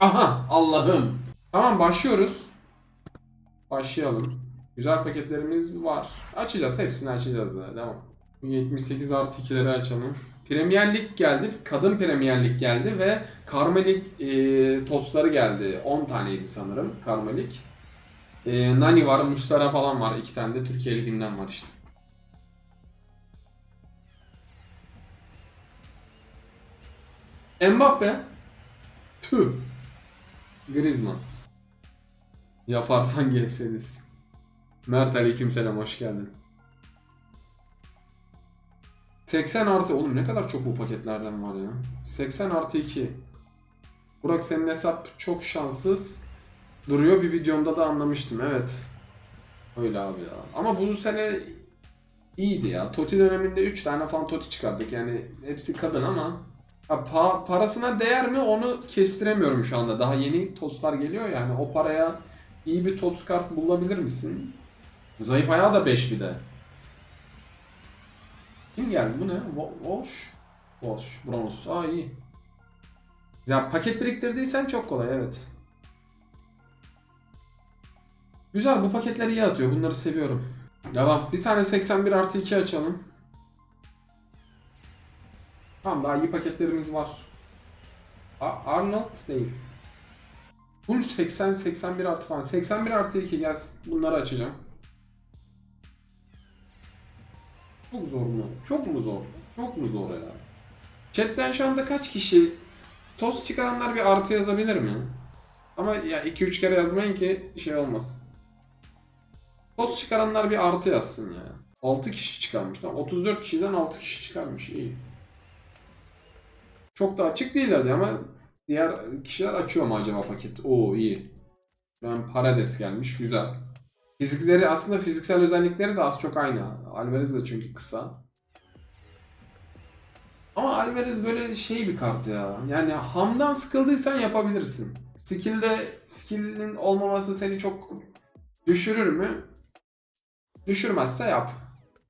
Aha Allah'ım. Tamam başlıyoruz. Başlayalım. Güzel paketlerimiz var. Açacağız. Hepsini açacağız. Ya. Devam. 78 artı 2'leri açalım. Premier Lig geldi. Kadın Premier Lig geldi ve Karma Lig e, tostları geldi. 10 taneydi sanırım Karma Lig. E, Nani var, Mustara falan var. iki tane de Türkiye Ligi'nden var işte. Mbappe. Tüh. Griezmann. Yaparsan gelseniz. Mert aleykümselam hoş geldin. 80 artı oğlum ne kadar çok bu paketlerden var ya. 80 artı 2. Burak senin hesap çok şanssız duruyor bir videomda da anlamıştım evet. Öyle abi ya. Ama bu sene iyiydi ya. Toti döneminde 3 tane falan Toti çıkardık yani hepsi kadın ama ha, pa- parasına değer mi onu kestiremiyorum şu anda. Daha yeni tostlar geliyor yani o paraya iyi bir tost kart bulabilir misin? Zayıf ayağı da 5 bir de. Kim geldi? Bu ne? Walsh? Walsh. Bronz. Aa iyi. Ya paket biriktirdiysen çok kolay evet. Güzel bu paketler iyi atıyor. Bunları seviyorum. Devam. Bir tane 81 artı 2 açalım. Tamam daha iyi paketlerimiz var. A- Arnold değil. Full 80 81 artı falan. 81 artı 2 gel bunları açacağım. Çok zor mu? Çok mu zor? Çok mu zor ya? Chatten şu anda kaç kişi toz çıkaranlar bir artı yazabilir mi? Ama ya 2-3 kere yazmayın ki şey olmasın. Toz çıkaranlar bir artı yazsın ya. 6 kişi çıkarmış. Tamam. 34 kişiden 6 kişi çıkarmış. İyi. Çok da açık değil hadi ama diğer kişiler açıyor mu acaba paket? Oo iyi. Ben Parades gelmiş. Güzel. Fizikleri aslında fiziksel özellikleri de az çok aynı. Alvarez de çünkü kısa. Ama Alvarez böyle şey bir kart ya. Yani hamdan sıkıldıysan yapabilirsin. Skill'de skill'in olmaması seni çok düşürür mü? Düşürmezse yap.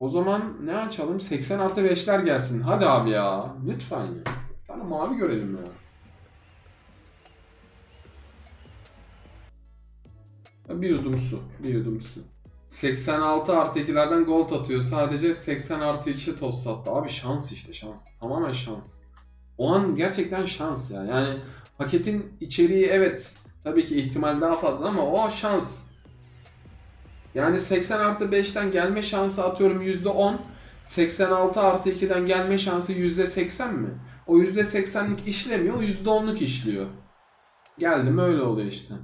O zaman ne açalım? 80 artı 5'ler gelsin. Hadi abi ya. Lütfen ya. Mavi görelim ya. Bir yudum su. Bir yudum su. 86 artı 2'lerden gold atıyor. Sadece 80 artı 2 toz sattı. Abi şans işte şans. Tamamen şans. O an gerçekten şans ya. Yani paketin içeriği evet tabii ki ihtimal daha fazla ama o şans. Yani 80 artı 5'ten gelme şansı atıyorum %10. 86 artı 2'den gelme şansı %80 mi? O %80'lik işlemiyor, o %10'luk işliyor. Geldi mi öyle oluyor işte.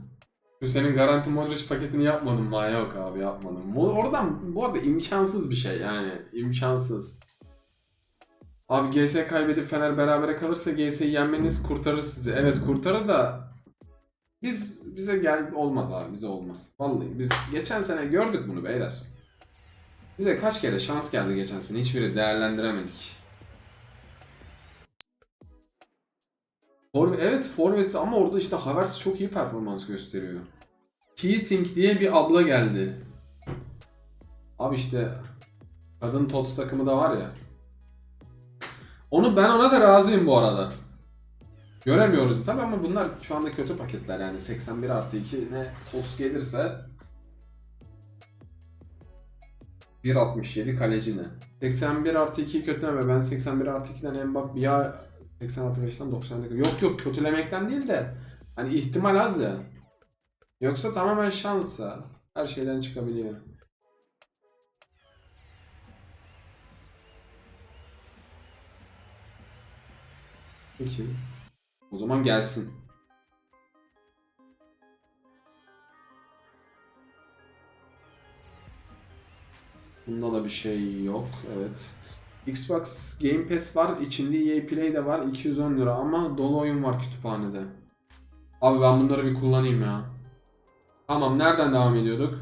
Şu senin garanti Modric paketini yapmadım mı? Ha, Yok abi yapmadım. Oradan bu arada imkansız bir şey yani. imkansız. Abi GS kaybedip Fener berabere kalırsa GS'yi yenmeniz kurtarır sizi. Evet kurtarır da biz bize gel olmaz abi bize olmaz. Vallahi biz geçen sene gördük bunu beyler. Bize kaç kere şans geldi geçen sene hiçbiri değerlendiremedik. Forvet, evet Forvet ama orada işte Havertz çok iyi performans gösteriyor. Keating diye bir abla geldi. Abi işte kadın Tots takımı da var ya. Onu ben ona da razıyım bu arada. Göremiyoruz tabi ama bunlar şu anda kötü paketler yani 81 artı 2 ne Tots gelirse 1.67 kaleci ne? 81 artı 2 kötü ama ben 81 artı 2'den Mbappé'ye 86.5'ten 90 dakika. Yok yok kötülemekten değil de hani ihtimal az ya. Yoksa tamamen şansa her şeyden çıkabiliyor. Peki. O zaman gelsin. Bunda da bir şey yok. Evet. Xbox Game Pass var. içinde EA Play de var. 210 lira ama dolu oyun var kütüphanede. Abi ben bunları bir kullanayım ya. Tamam nereden devam ediyorduk?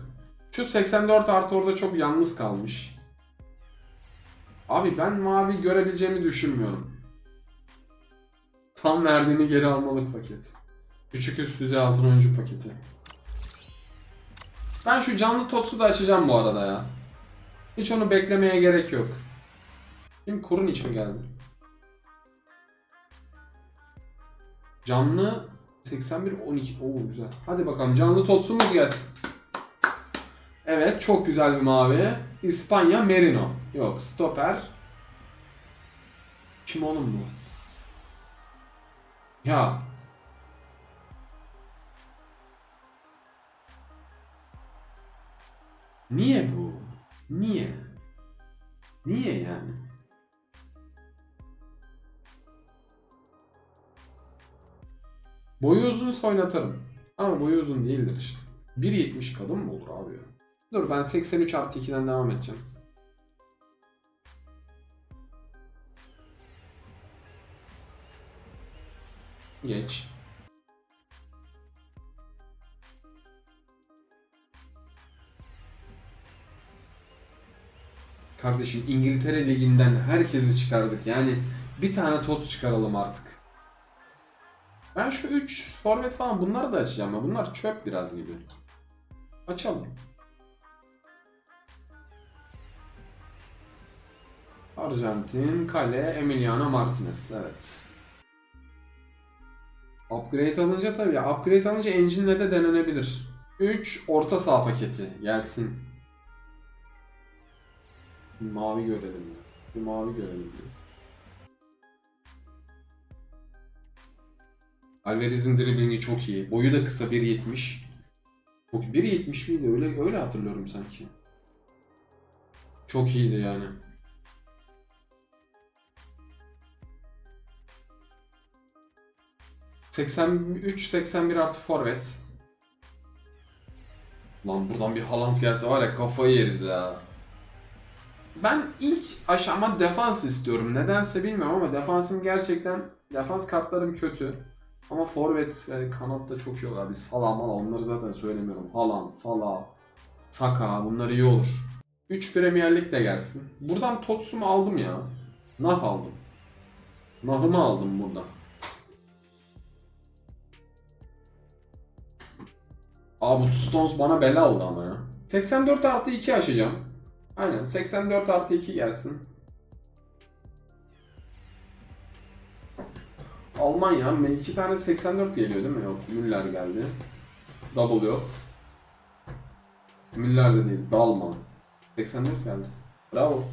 Şu 84 artı orada çok yalnız kalmış. Abi ben mavi görebileceğimi düşünmüyorum. Tam verdiğini geri almalık paket. Küçük üst düzey altın oyuncu paketi. Ben şu canlı tostu da açacağım bu arada ya. Hiç onu beklemeye gerek yok. Şimdi kurun için geldi. Canlı 81 12. Oo güzel. Hadi bakalım canlı totsumuz gelsin. Evet çok güzel bir mavi. İspanya Merino. Yok stoper. Kim oğlum bu? Ya. Niye bu? Niye? Niye yani? Boyu uzunsa oynatırım. Ama boyu uzun değildir işte. 1.70 kadın mı olur abi ya? Dur ben 83 artı 2'den devam edeceğim. Geç. Kardeşim İngiltere Ligi'nden herkesi çıkardık. Yani bir tane tot çıkaralım artık. Ben şu 3 forvet falan bunları da açacağım ama bunlar çöp biraz gibi. Açalım. Arjantin, kale, Emiliano Martinez. Evet. Upgrade alınca tabii. Upgrade alınca engine'le de denenebilir. 3 orta saha paketi gelsin. Bir mavi görelim. Bir mavi görelim. ya. Alvarez'in driblingi çok iyi. Boyu da kısa 1.70. Çok 1.70 miydi? Öyle öyle hatırlıyorum sanki. Çok iyiydi yani. ...83-81 artı forvet. Lan buradan bir Haaland gelse var ya kafayı yeriz ya. Ben ilk aşama defans istiyorum. Nedense bilmiyorum ama defansım gerçekten... Defans kartlarım kötü. Ama forvet yani kanat da çok iyi olur abi. Salah mala onları zaten söylemiyorum. Haaland, Salah, Saka bunlar iyi olur. 3 Premier Lig de gelsin. Buradan Totsum'u aldım ya. Nah aldım. Nah'ımı aldım buradan. Abi bu Stones bana bela oldu ama ya. 84 artı 2 açacağım. Aynen 84 artı 2 gelsin. Almanya. iki tane 84 geliyor değil mi? Yok. Müller geldi. Double yok. Müller de değil. Dalman. 84 geldi. Bravo.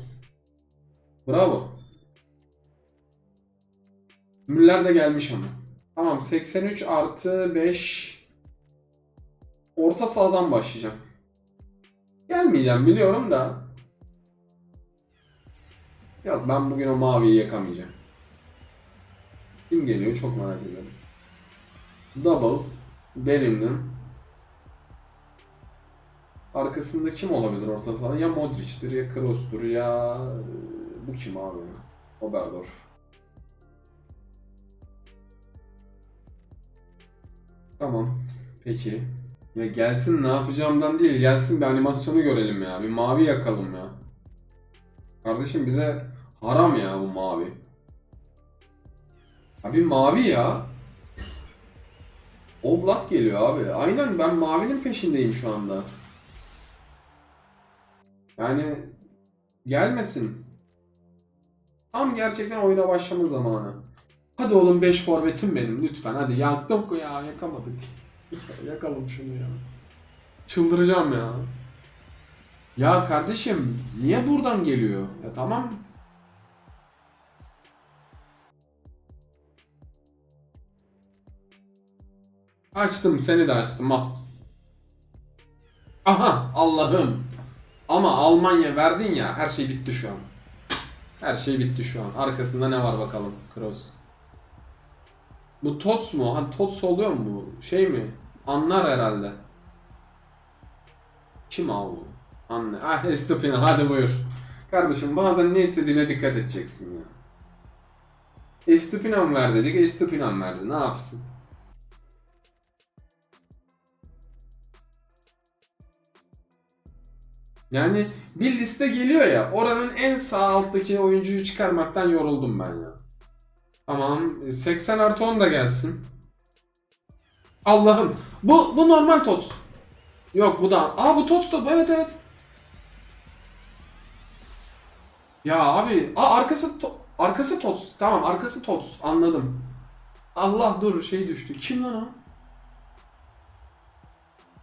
Bravo. Müller de gelmiş ama. Tamam 83 artı 5 Orta sahadan başlayacağım. Gelmeyeceğim biliyorum da. Yok ben bugün o maviyi yakamayacağım. Kim geliyor çok merak ediyorum. Double, Bellingham. Arkasında kim olabilir orta saha? Ya Modric'tir ya Kroos'tur ya... e, Bu kim abi? Oberdorf. Tamam. Peki. Ya gelsin ne yapacağımdan değil. Gelsin bir animasyonu görelim ya. Bir mavi yakalım ya. Kardeşim bize haram ya bu mavi. Abi mavi ya. Oblak geliyor abi. Aynen ben mavinin peşindeyim şu anda. Yani gelmesin. Tam gerçekten oyuna başlama zamanı. Hadi oğlum 5 forvetim benim lütfen hadi yaktık ya yakamadık. Yakalım şunu ya. Çıldıracağım ya. Ya kardeşim niye buradan geliyor? Ya tamam Açtım seni de açtım al. Aha Allah'ım. Ama Almanya verdin ya her şey bitti şu an. Her şey bitti şu an. Arkasında ne var bakalım Kroos. Bu Tots mu? Ha Tots oluyor mu bu? Şey mi? Anlar herhalde. Kim abi? Anne. Ah Estupina hadi buyur. Kardeşim bazen ne istediğine dikkat edeceksin ya. Estupina mı ver dedik? Estupina mı verdi? Ne yapsın? Yani bir liste geliyor ya oranın en sağ alttaki oyuncuyu çıkarmaktan yoruldum ben ya. Tamam 80 artı 10 da gelsin. Allah'ım bu bu normal tots. Yok bu da. Aa bu tots top evet evet. Ya abi aa arkası to- arkası tots. Tamam arkası tots anladım. Allah dur şey düştü. Kim lan o?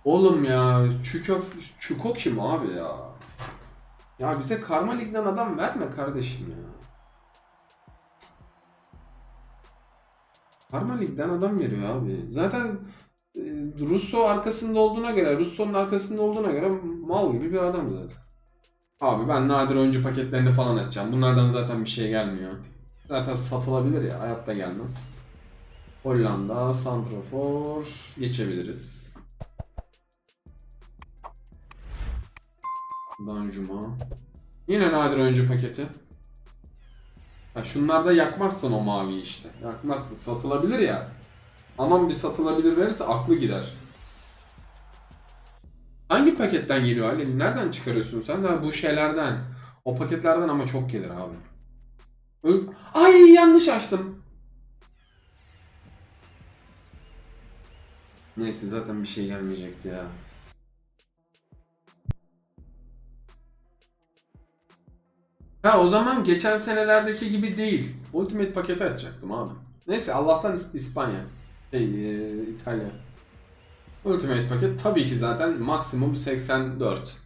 Oğlum ya Çuko, Çuko kim abi ya? Ya bize Karma Lig'den adam verme kardeşim ya. Karma Lig'den adam veriyor abi. Zaten e, Russo arkasında olduğuna göre, Russo'nun arkasında olduğuna göre mal gibi bir adam zaten. Abi ben nadir oyuncu paketlerini falan açacağım. Bunlardan zaten bir şey gelmiyor. Zaten satılabilir ya, hayatta gelmez. Hollanda, Santrafor geçebiliriz. Danjuma. Yine nadir oyuncu paketi. Ha şunlarda yakmazsın o maviyi işte. Yakmazsın. Satılabilir ya. Aman bir satılabilir verirse aklı gider. Hangi paketten geliyor Ali? Nereden çıkarıyorsun sen? Ha, bu şeylerden. O paketlerden ama çok gelir abi. Ay yanlış açtım. Neyse zaten bir şey gelmeyecekti ya. Ha o zaman geçen senelerdeki gibi değil. Ultimate paketi açacaktım abi. Neyse Allah'tan İs- İspanya. Şey, e, İtalya. Ultimate paket tabii ki zaten maksimum 84.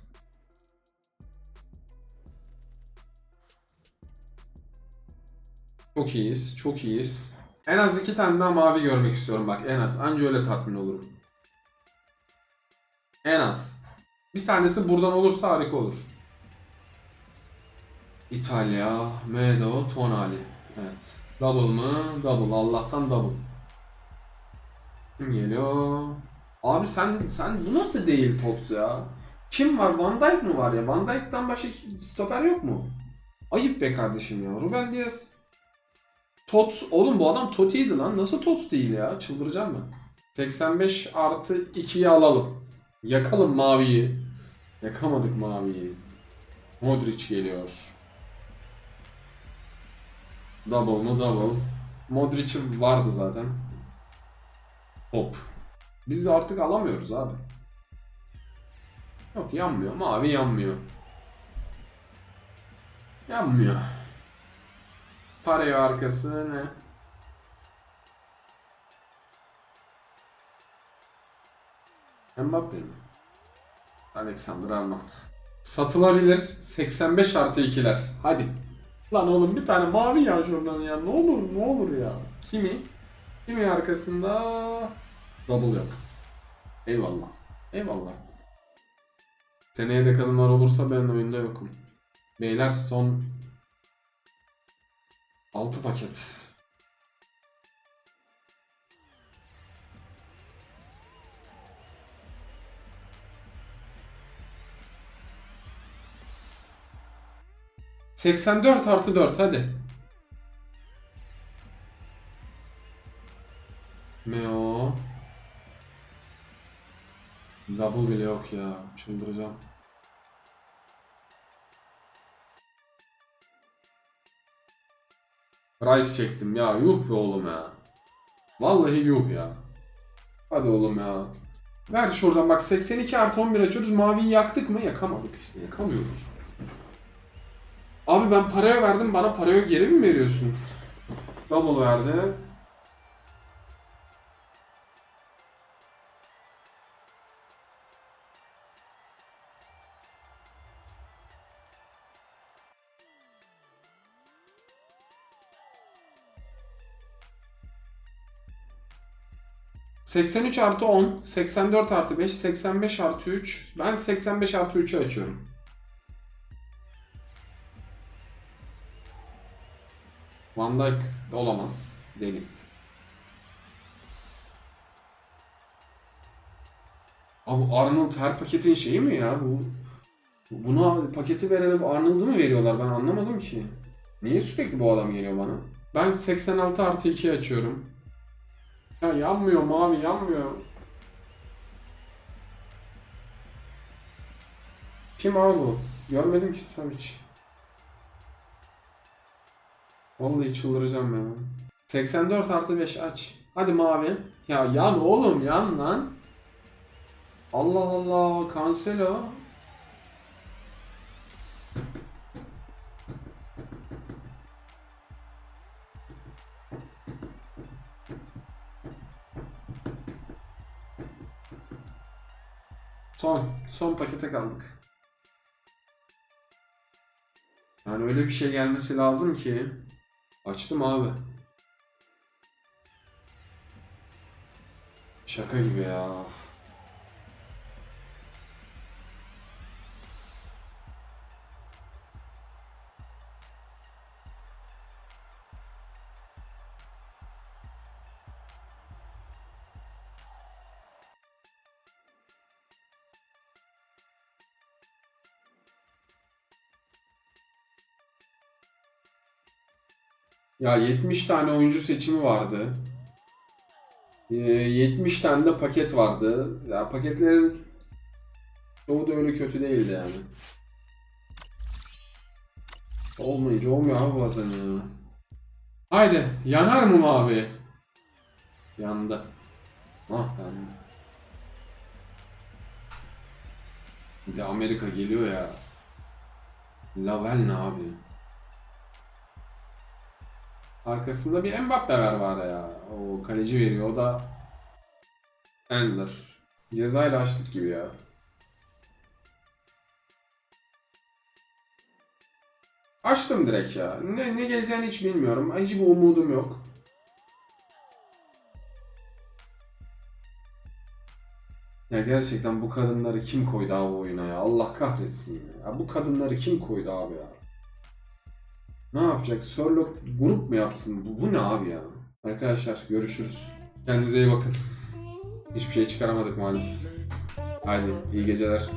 Çok iyiyiz, çok iyiyiz. En az iki tane daha mavi görmek istiyorum bak en az. Anca öyle tatmin olurum. En az. Bir tanesi buradan olursa harika olur. İtalya, Medo, Tonali. Evet. Double mı? Double. Allah'tan double. Kim geliyor? Abi sen sen bu nasıl değil Tots ya? Kim var? Van Dijk mı var ya? Van Dijk'tan başka stoper yok mu? Ayıp be kardeşim ya. Ruben Dias Tots. Oğlum bu adam Toti'ydi lan. Nasıl Tots değil ya? Çıldıracağım ben. 85 artı 2'yi alalım. Yakalım maviyi. Yakamadık maviyi. Modric geliyor. Double mu double. Modric'im vardı zaten. Hop. Biz artık alamıyoruz abi. Yok yanmıyor. Mavi yanmıyor. Yanmıyor. Parayı arkası ne? Mbappe mi? Alexander Arnold. Satılabilir. 85 artı 2'ler. Hadi. Lan oğlum bir tane mavi ya şuradan ya. Ne olur ne olur ya. Kimi? Kimi arkasında? Double yok. Eyvallah. Eyvallah. Seneye de kadınlar olursa ben oyunda yokum. Beyler son 6 paket. ...84 artı 4 hadi. Meo. Double bile yok ya. Çıldıracağım. Rice çektim ya. Yuh be oğlum ya. Vallahi yuh ya. Hadi oğlum ya. Ver şuradan bak 82 artı 11 açıyoruz. Maviyi yaktık mı? Yakamadık işte. Yakamıyoruz. Abi ben paraya verdim. Bana parayı geri mi veriyorsun? Double verdi. ...83 artı 10, 84 artı 5, 85 artı 3... ...ben 85 artı 3'ü açıyorum. Van Dijk olamaz. Delikt. Abi Arnold her paketin şeyi mi ya? Bu Buna paketi verene Arnold'u mu veriyorlar? Ben anlamadım ki. Niye sürekli bu adam geliyor bana? Ben 86 artı 2 açıyorum. Ya yanmıyor mavi yanmıyor. Kim abi bu? Görmedim ki Savic. Vallahi çıldıracağım ya. 84 artı 5 aç. Hadi mavi. Ya yan oğlum yan lan. Allah Allah Cancelo. Son. Son pakete kaldık. Yani öyle bir şey gelmesi lazım ki Açtım abi. Şaka gibi ya. Ya 70 tane oyuncu seçimi vardı. Ee, 70 tane de paket vardı. Ya paketlerin çoğu da öyle kötü değildi yani. Olmayınca olmuyor abi bazen ya. Haydi yanar mı abi? Yandı. Ah yandı. Bir de Amerika geliyor ya. Lavel ne abi? Arkasında bir Mbappe var var ya. O kaleci veriyor. O da Endler. Cezayla açtık gibi ya. Açtım direkt ya. Ne, ne geleceğini hiç bilmiyorum. Hiç bir umudum yok. Ya gerçekten bu kadınları kim koydu abi oyuna ya? Allah kahretsin ya. ya bu kadınları kim koydu abi ya? Ne yapacak? Sörlok grup mu yapsın? Bu, bu ne abi ya? Arkadaşlar görüşürüz. Kendinize iyi bakın. Hiçbir şey çıkaramadık maalesef. Haydi iyi geceler.